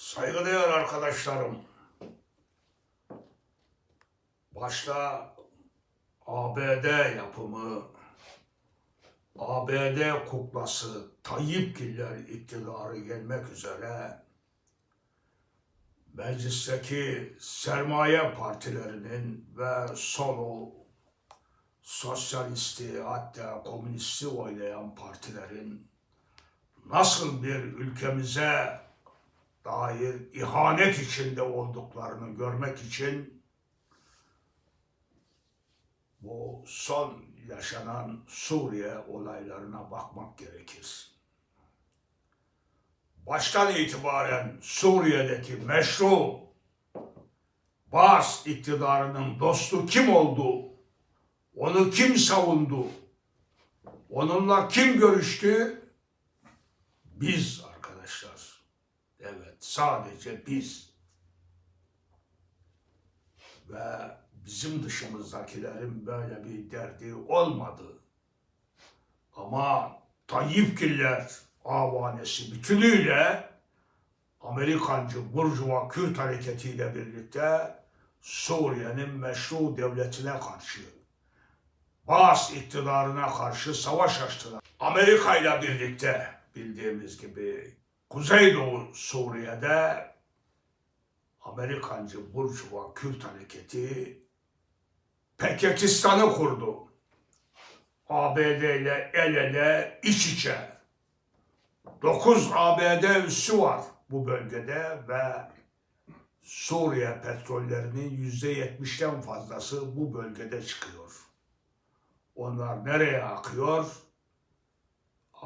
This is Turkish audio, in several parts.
Saygıdeğer arkadaşlarım, başta ABD yapımı, ABD kuklası Tayyipgiller iktidarı gelmek üzere meclisteki sermaye partilerinin ve solu sosyalisti hatta komünisti oylayan partilerin nasıl bir ülkemize dair ihanet içinde olduklarını görmek için bu son yaşanan Suriye olaylarına bakmak gerekir. Baştan itibaren Suriye'deki meşru Baas iktidarının dostu kim oldu? Onu kim savundu? Onunla kim görüştü? Biz sadece biz. Ve bizim dışımızdakilerin böyle bir derdi olmadı. Ama Tayyipgiller avanesi bütünüyle Amerikancı Burjuva Kürt hareketiyle birlikte Suriye'nin meşru devletine karşı Baas iktidarına karşı savaş açtılar. Amerika ile birlikte bildiğimiz gibi Kuzeydoğu Suriye'de Amerikancı Burjuva Kürt hareketi Pekekistan'ı kurdu. ABD ile el ele iç içe. 9 ABD üssü var bu bölgede ve Suriye petrollerinin yüzde yetmişten fazlası bu bölgede çıkıyor. Onlar nereye akıyor?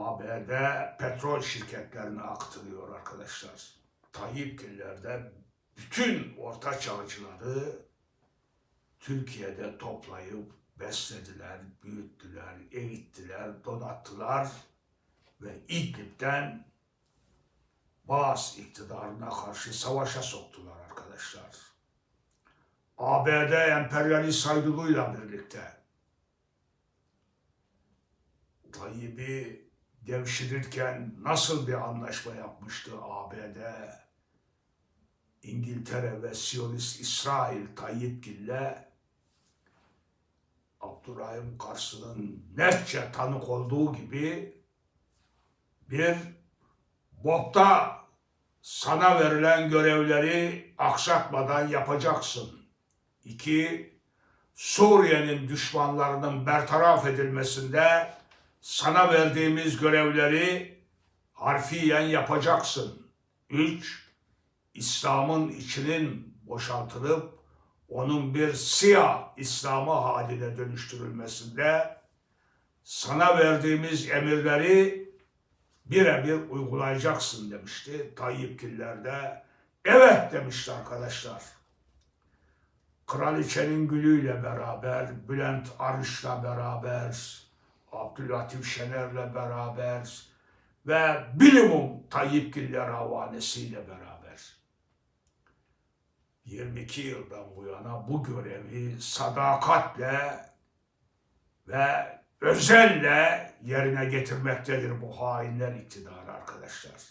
ABD petrol şirketlerine aktarıyor arkadaşlar. Tayyipgillerde bütün orta çağcıları Türkiye'de toplayıp beslediler, büyüttüler, eğittiler, donattılar ve İdlib'den Baas iktidarına karşı savaşa soktular arkadaşlar. ABD emperyalist saygılığıyla birlikte Tayyip'i devşirirken nasıl bir anlaşma yapmıştı ABD? İngiltere ve Siyonist İsrail Tayyipgille Abdurrahim Kars'ın netçe tanık olduğu gibi bir BOP'ta sana verilen görevleri aksatmadan yapacaksın. İki, Suriye'nin düşmanlarının bertaraf edilmesinde sana verdiğimiz görevleri harfiyen yapacaksın. Üç, İslam'ın içinin boşaltılıp onun bir siyah İslam'ı haline dönüştürülmesinde sana verdiğimiz emirleri birebir uygulayacaksın demişti. Tayyipgiller de evet demişti arkadaşlar. Kraliçenin gülüyle beraber, Bülent Arış'la beraber, Abdülatif Şener'le beraber ve bilimum Tayyipgiller havanesiyle beraber 22 yıldan bu yana bu görevi sadakatle ve özelle yerine getirmektedir bu hainler iktidarı arkadaşlar.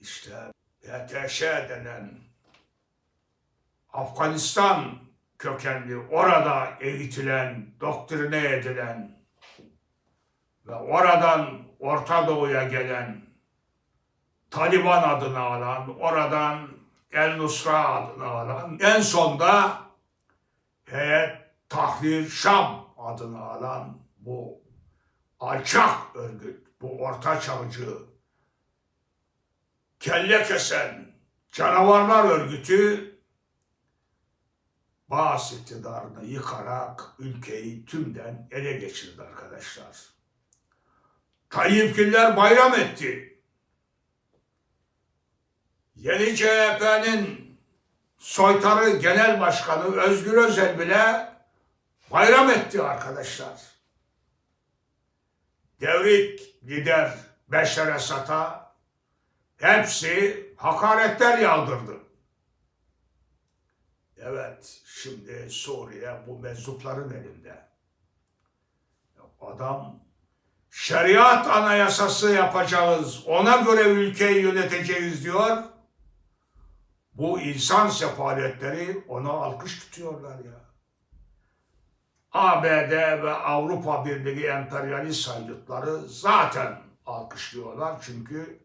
İşte YTŞ denen Afganistan kökenli, orada eğitilen, doktrine edilen ve oradan Orta Doğu'ya gelen, Taliban adını alan, oradan El Nusra adını alan, en sonda Heyet Tahrir Şam adını alan bu alçak örgüt, bu orta çağcı, kelle kesen canavarlar örgütü Baas iktidarını yıkarak ülkeyi tümden ele geçirdi arkadaşlar. Tayyipgiller bayram etti. Yeni CHP'nin soytarı genel başkanı Özgür Özel bile bayram etti arkadaşlar. Devrik lider Beşer Esad'a hepsi hakaretler yağdırdı. Evet, şimdi Suriye bu meczupların elinde. Adam şeriat anayasası yapacağız, ona göre ülkeyi yöneteceğiz diyor. Bu insan sefaletleri ona alkış tutuyorlar ya. ABD ve Avrupa Birliği emperyalist haydutları zaten alkışlıyorlar çünkü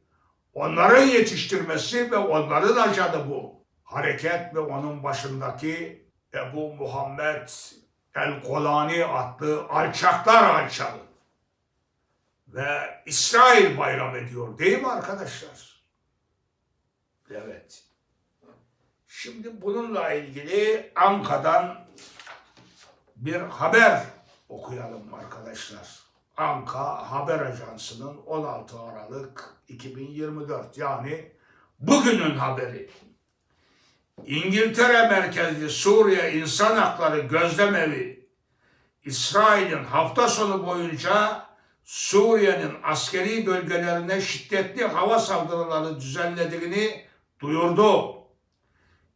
onların yetiştirmesi ve onların acadı bu. Hareket ve onun başındaki Ebu Muhammed El-Kolani adlı alçaklar alçağı ve İsrail bayram ediyor değil mi arkadaşlar? Evet. Şimdi bununla ilgili Anka'dan bir haber okuyalım arkadaşlar. Anka Haber Ajansı'nın 16 Aralık 2024 yani bugünün haberi. İngiltere merkezli Suriye İnsan Hakları Gözlemevi İsrail'in hafta sonu boyunca Suriye'nin askeri bölgelerine şiddetli hava saldırıları düzenlediğini duyurdu.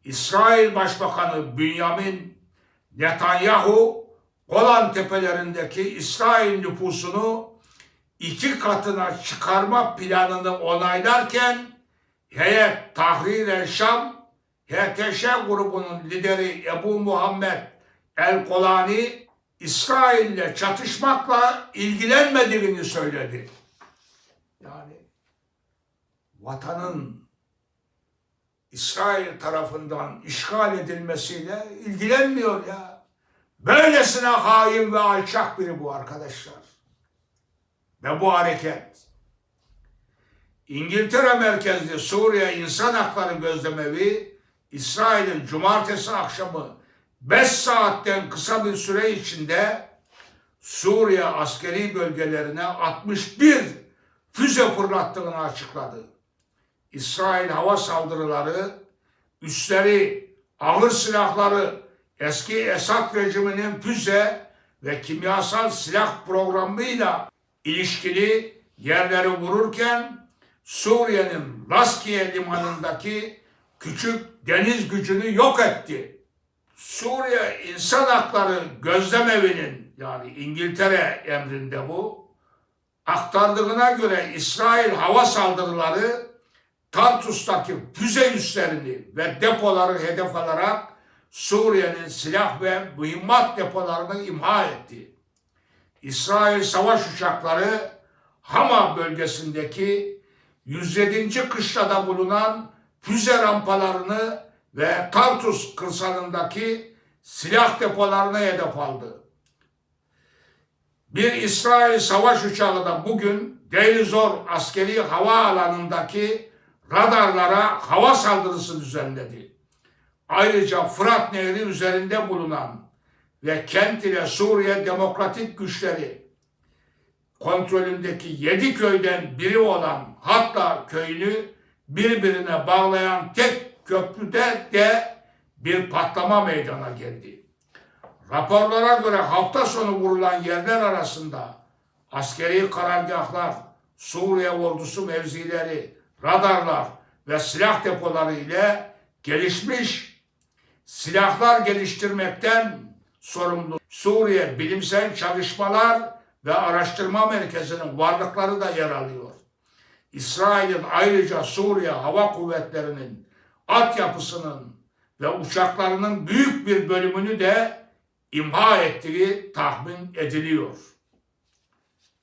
İsrail Başbakanı Bünyamin Netanyahu Golan tepelerindeki İsrail nüfusunu iki katına çıkarma planını onaylarken Heyet Tahrir el Şam HTŞ grubunun lideri Ebu Muhammed El-Kolani İsrail'le çatışmakla ilgilenmediğini söyledi. Yani vatanın İsrail tarafından işgal edilmesiyle ilgilenmiyor ya. Böylesine hain ve alçak biri bu arkadaşlar. Ve bu hareket İngiltere merkezli Suriye İnsan Hakları Gözlemevi İsrail'in cumartesi akşamı 5 saatten kısa bir süre içinde Suriye askeri bölgelerine 61 füze fırlattığını açıkladı. İsrail hava saldırıları, üstleri, ağır silahları, eski Esad rejiminin füze ve kimyasal silah programıyla ilişkili yerleri vururken Suriye'nin Laskiye limanındaki küçük deniz gücünü yok etti. Suriye İnsan Hakları Gözlemevi'nin yani İngiltere emrinde bu aktardığına göre İsrail hava saldırıları Tartus'taki füze üslerini ve depoları hedef alarak Suriye'nin silah ve mühimmat depolarını imha etti. İsrail savaş uçakları Hama bölgesindeki 107. kışlada bulunan füze rampalarını ve Tartus kırsalındaki silah depolarını hedef aldı. Bir İsrail savaş uçağı da bugün Deir askeri hava alanındaki radarlara hava saldırısı düzenledi. Ayrıca Fırat Nehri üzerinde bulunan ve kent ile Suriye Demokratik Güçleri kontrolündeki yedi köyden biri olan Hatta köyünü birbirine bağlayan tek köprüde de bir patlama meydana geldi. Raporlara göre hafta sonu vurulan yerler arasında askeri karargahlar, Suriye ordusu mevzileri, radarlar ve silah depoları ile gelişmiş silahlar geliştirmekten sorumlu Suriye Bilimsel Çalışmalar ve Araştırma Merkezi'nin varlıkları da yer alıyor. İsrail'in ayrıca Suriye Hava Kuvvetleri'nin altyapısının ve uçaklarının büyük bir bölümünü de imha ettiği tahmin ediliyor.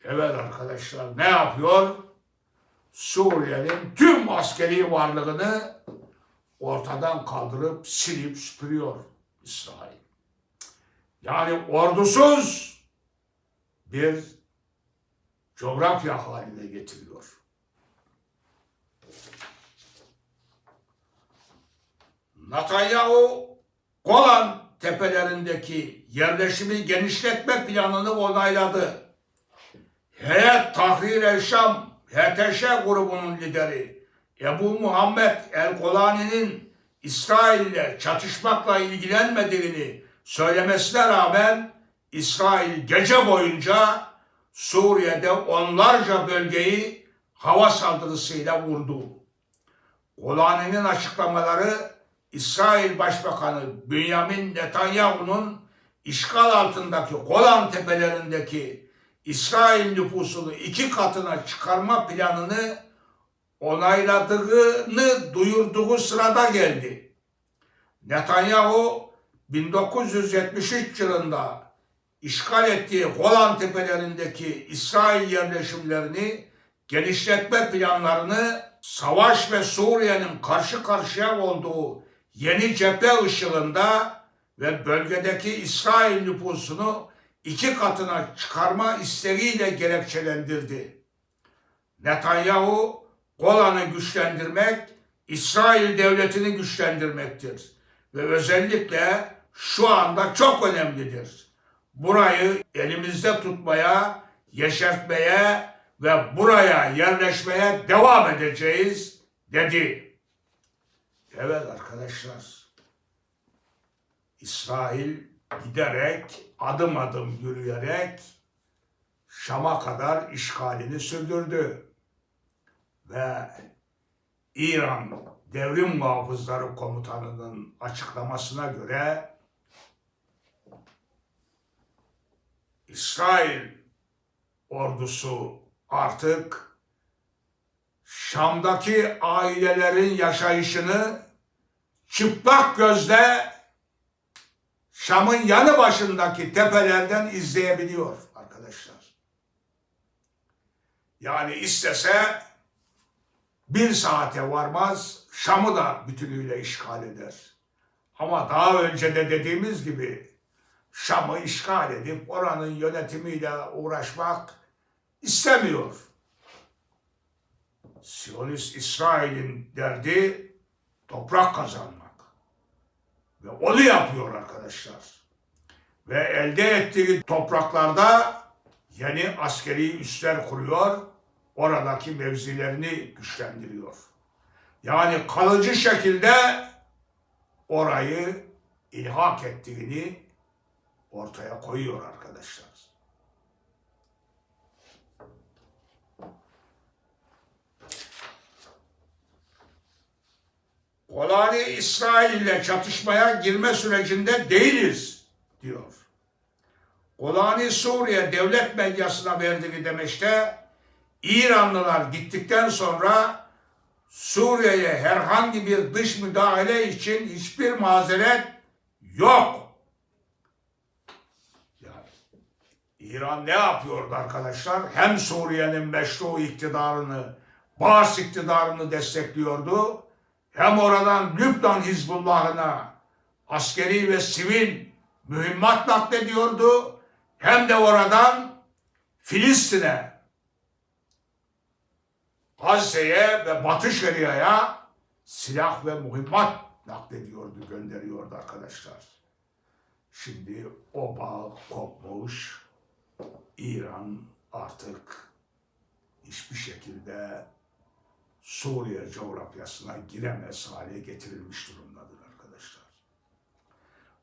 Evet arkadaşlar ne yapıyor? Suriye'nin tüm askeri varlığını ortadan kaldırıp silip süpürüyor İsrail. Yani ordusuz bir coğrafya haline getiriyor. Netanyahu Golan tepelerindeki yerleşimi genişletme planını onayladı. Heyet Tahrir el Şam HTŞ grubunun lideri Ebu Muhammed el Golani'nin İsrail ile çatışmakla ilgilenmediğini söylemesine rağmen İsrail gece boyunca Suriye'de onlarca bölgeyi hava saldırısıyla vurdu. Golani'nin açıklamaları İsrail Başbakanı Benjamin Netanyahu'nun işgal altındaki Golan tepelerindeki İsrail nüfusunu iki katına çıkarma planını onayladığını duyurduğu sırada geldi. Netanyahu 1973 yılında işgal ettiği Golan tepelerindeki İsrail yerleşimlerini genişletme planlarını savaş ve Suriye'nin karşı karşıya olduğu yeni cephe ışığında ve bölgedeki İsrail nüfusunu iki katına çıkarma isteğiyle gerekçelendirdi. Netanyahu Golan'ı güçlendirmek, İsrail devletini güçlendirmektir. Ve özellikle şu anda çok önemlidir. Burayı elimizde tutmaya, yeşertmeye ve buraya yerleşmeye devam edeceğiz dedi. Evet arkadaşlar. İsrail giderek, adım adım yürüyerek Şam'a kadar işgalini sürdürdü. Ve İran Devrim Muhafızları Komutanı'nın açıklamasına göre İsrail ordusu artık Şam'daki ailelerin yaşayışını çıplak gözle Şam'ın yanı başındaki tepelerden izleyebiliyor arkadaşlar. Yani istese bir saate varmaz Şam'ı da bütünüyle işgal eder. Ama daha önce de dediğimiz gibi Şam'ı işgal edip oranın yönetimiyle uğraşmak istemiyor. Siyonist İsrail'in derdi toprak kazanmak. Ve onu yapıyor arkadaşlar. Ve elde ettiği topraklarda yeni askeri üsler kuruyor. Oradaki mevzilerini güçlendiriyor. Yani kalıcı şekilde orayı ilhak ettiğini ortaya koyuyor arkadaşlar. Golani İsrail ile çatışmaya girme sürecinde değiliz diyor. Golani Suriye devlet medyasına verdiği demeçte İranlılar gittikten sonra Suriye'ye herhangi bir dış müdahale için hiçbir mazeret yok. Yani İran ne yapıyordu arkadaşlar? Hem Suriye'nin meşru iktidarını, Baas iktidarını destekliyordu hem oradan Lübnan Hizbullah'ına askeri ve sivil mühimmat naklediyordu hem de oradan Filistin'e Gazze'ye ve Batı Şeria'ya silah ve mühimmat naklediyordu, gönderiyordu arkadaşlar. Şimdi o bağ kopmuş. İran artık hiçbir şekilde Suriye coğrafyasına giremez hale getirilmiş durumdadır arkadaşlar.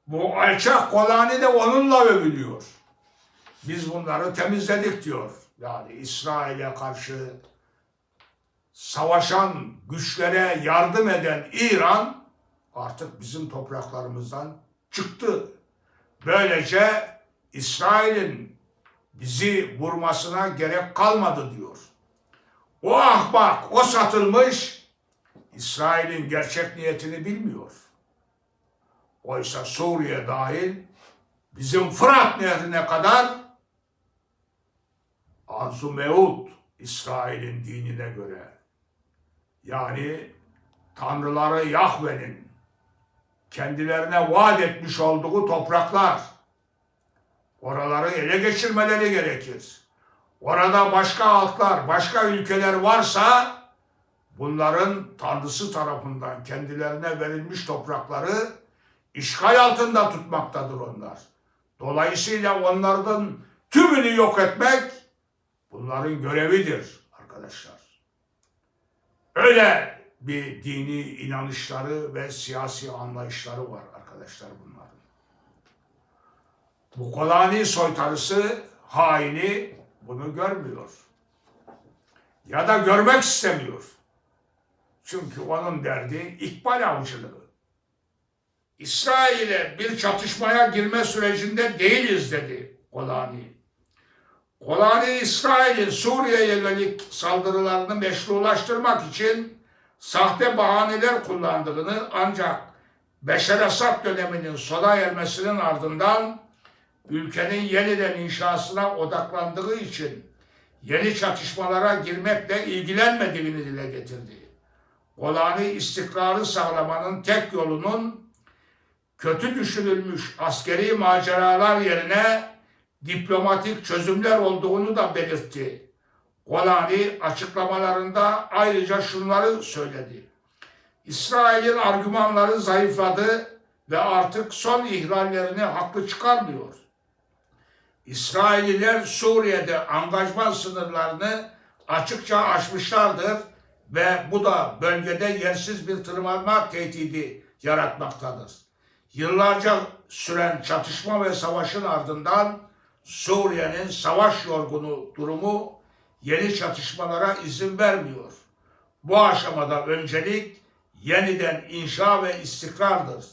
Bu alçak kolani de onunla övülüyor. Biz bunları temizledik diyor. Yani İsrail'e karşı savaşan güçlere yardım eden İran artık bizim topraklarımızdan çıktı. Böylece İsrail'in bizi vurmasına gerek kalmadı diyor. O ahmak, o satılmış İsrail'in gerçek niyetini bilmiyor. Oysa Suriye dahil bizim Fırat Nehri'ne kadar Arzu Meud İsrail'in dinine göre yani tanrıları Yahve'nin kendilerine vaat etmiş olduğu topraklar oraları ele geçirmeleri gerekir. Orada başka halklar, başka ülkeler varsa bunların tanrısı tarafından kendilerine verilmiş toprakları işgal altında tutmaktadır onlar. Dolayısıyla onlardan tümünü yok etmek bunların görevidir arkadaşlar. Öyle bir dini inanışları ve siyasi anlayışları var arkadaşlar bunların. Bu kolani soytarısı, haini bunu görmüyor. Ya da görmek istemiyor. Çünkü onun derdi ikbal avcılığı. İsrail'e bir çatışmaya girme sürecinde değiliz dedi Golani. Golani İsrail'in Suriye'ye yönelik saldırılarını meşrulaştırmak için sahte bahaneler kullandığını ancak Beşer Esad döneminin sona ermesinin ardından ülkenin yeniden inşasına odaklandığı için yeni çatışmalara girmekle ilgilenmediğini dile getirdi. Golani istikrarı sağlamanın tek yolunun kötü düşünülmüş askeri maceralar yerine diplomatik çözümler olduğunu da belirtti. Golani açıklamalarında ayrıca şunları söyledi. İsrail'in argümanları zayıfladı ve artık son ihlallerini haklı çıkarmıyor. İsrailliler Suriye'de angajman sınırlarını açıkça aşmışlardır ve bu da bölgede yersiz bir tırmanma tehdidi yaratmaktadır. Yıllarca süren çatışma ve savaşın ardından Suriye'nin savaş yorgunu durumu yeni çatışmalara izin vermiyor. Bu aşamada öncelik yeniden inşa ve istikrardır.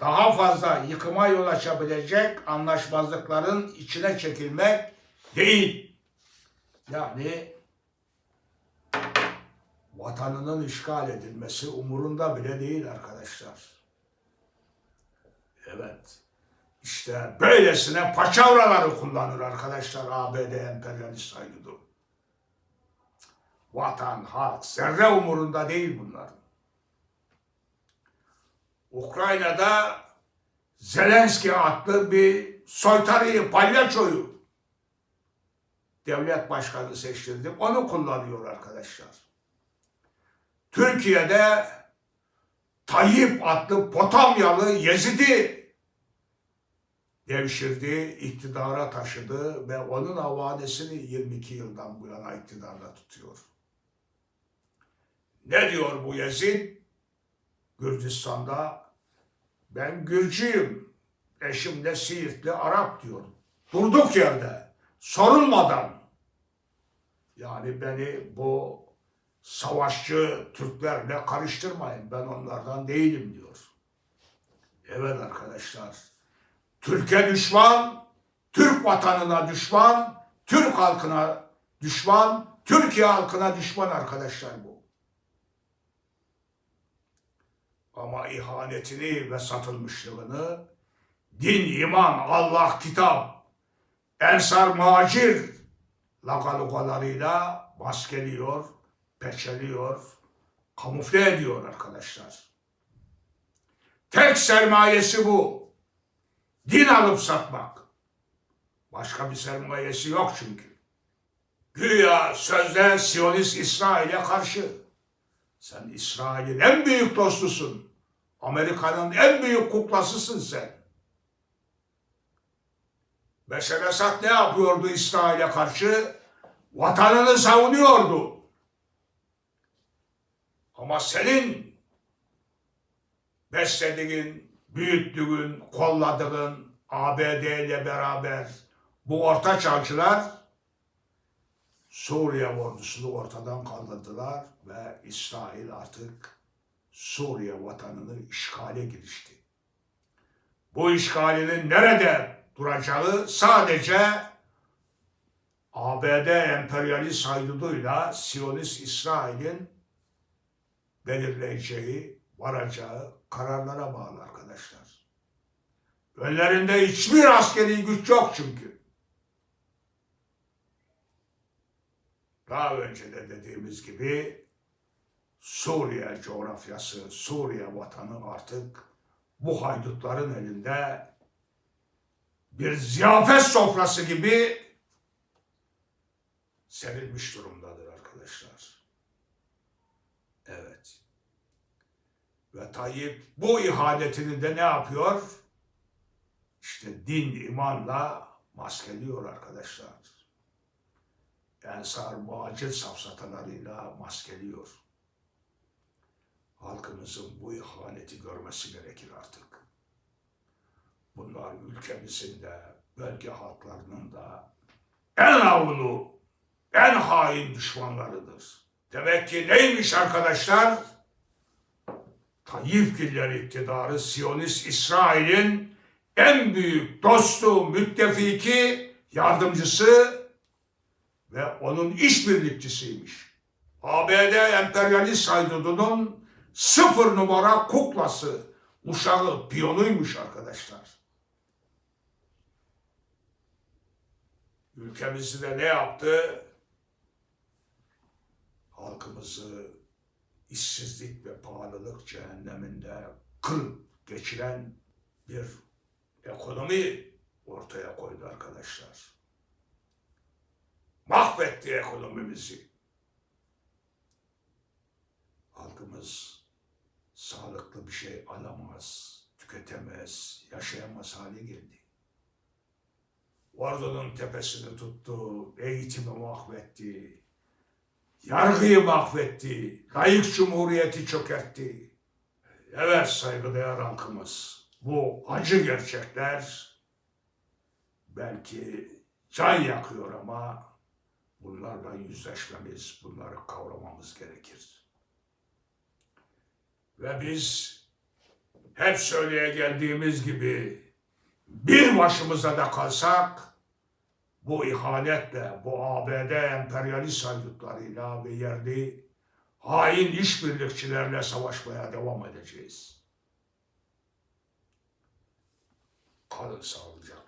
Daha fazla yıkıma yol açabilecek anlaşmazlıkların içine çekilmek değil. Yani vatanının işgal edilmesi umurunda bile değil arkadaşlar. Evet. İşte böylesine paçavraları kullanır arkadaşlar ABD emperyalist haydutу. Vatan, halk, zerre umurunda değil bunların. Ukrayna'da Zelenski adlı bir soytarıyı, palyaçoyu devlet başkanı seçtirdi. Onu kullanıyor arkadaşlar. Türkiye'de Tayyip adlı Potamyalı Yezid'i devşirdi, iktidara taşıdı ve onun avanesini 22 yıldan bu yana iktidarda tutuyor. Ne diyor bu Yezid? Gürcistan'da ben Gürcüyüm, eşim de Siirtli Arap diyor. Durduk yerde, sorulmadan. Yani beni bu savaşçı Türklerle karıştırmayın, ben onlardan değilim diyor. Evet arkadaşlar, Türkiye düşman, Türk vatanına düşman, Türk halkına düşman, Türkiye halkına düşman arkadaşlar bu. Ama ihanetini ve satılmışlığını din, iman, Allah, kitap, ensar, macir lagalugalarıyla maskeliyor, peçeliyor, kamufle ediyor arkadaşlar. Tek sermayesi bu. Din alıp satmak. Başka bir sermayesi yok çünkü. Güya sözde Siyonist İsrail'e karşı. Sen İsrail'in en büyük dostusun. Amerika'nın en büyük kuklasısın sen. Beşer Esad ne yapıyordu İsrail'e karşı? Vatanını savunuyordu. Ama senin beslediğin, büyüttüğün, kolladığın ABD ile beraber bu orta çağcılar Suriye ordusunu ortadan kaldırdılar ve İsrail artık Suriye vatanını işgale girişti. Bu işgalinin nerede duracağı sadece ABD emperyalist hayduduyla Siyonist İsrail'in belirleyeceği, varacağı kararlara bağlı arkadaşlar. Önlerinde hiçbir askeri güç yok çünkü. Daha önce de dediğimiz gibi Suriye coğrafyası, Suriye vatanı artık bu haydutların elinde bir ziyafet sofrası gibi serilmiş durumdadır arkadaşlar. Evet. Ve Tayyip bu ihanetini de ne yapıyor? İşte din, imanla maskeliyor arkadaşlar. Ensar, muhacir safsatalarıyla maskeliyor. Halkımızın bu ihaneti görmesi gerekir artık. Bunlar ülkemizin de, bölge halklarının da en avlu, en hain düşmanlarıdır. Demek ki neymiş arkadaşlar? Tayyipgiller iktidarı Siyonist İsrail'in en büyük dostu, müttefiki, yardımcısı ve onun işbirlikçisiymiş. ABD emperyalist haydudunun sıfır numara kuklası, uşağı, piyonuymuş arkadaşlar. Ülkemizi de ne yaptı? Halkımızı işsizlik ve pahalılık cehenneminde kırıp geçiren bir ekonomi ortaya koydu arkadaşlar. Mahvetti ekonomimizi. Halkımız sağlıklı bir şey alamaz, tüketemez, yaşayamaz hale geldi. Ordunun tepesini tuttu, eğitimi mahvetti, yargıyı mahvetti, layık cumhuriyeti çökertti. Evet saygıdeğer halkımız, bu acı gerçekler belki can yakıyor ama bunlarla yüzleşmemiz, bunları kavramamız gerekir. Ve biz hep söyleye geldiğimiz gibi bir başımıza da kalsak bu ihanetle, bu ABD emperyalist haydutlarıyla ve yerli hain işbirlikçilerle savaşmaya devam edeceğiz. Kalın sağlıcakla.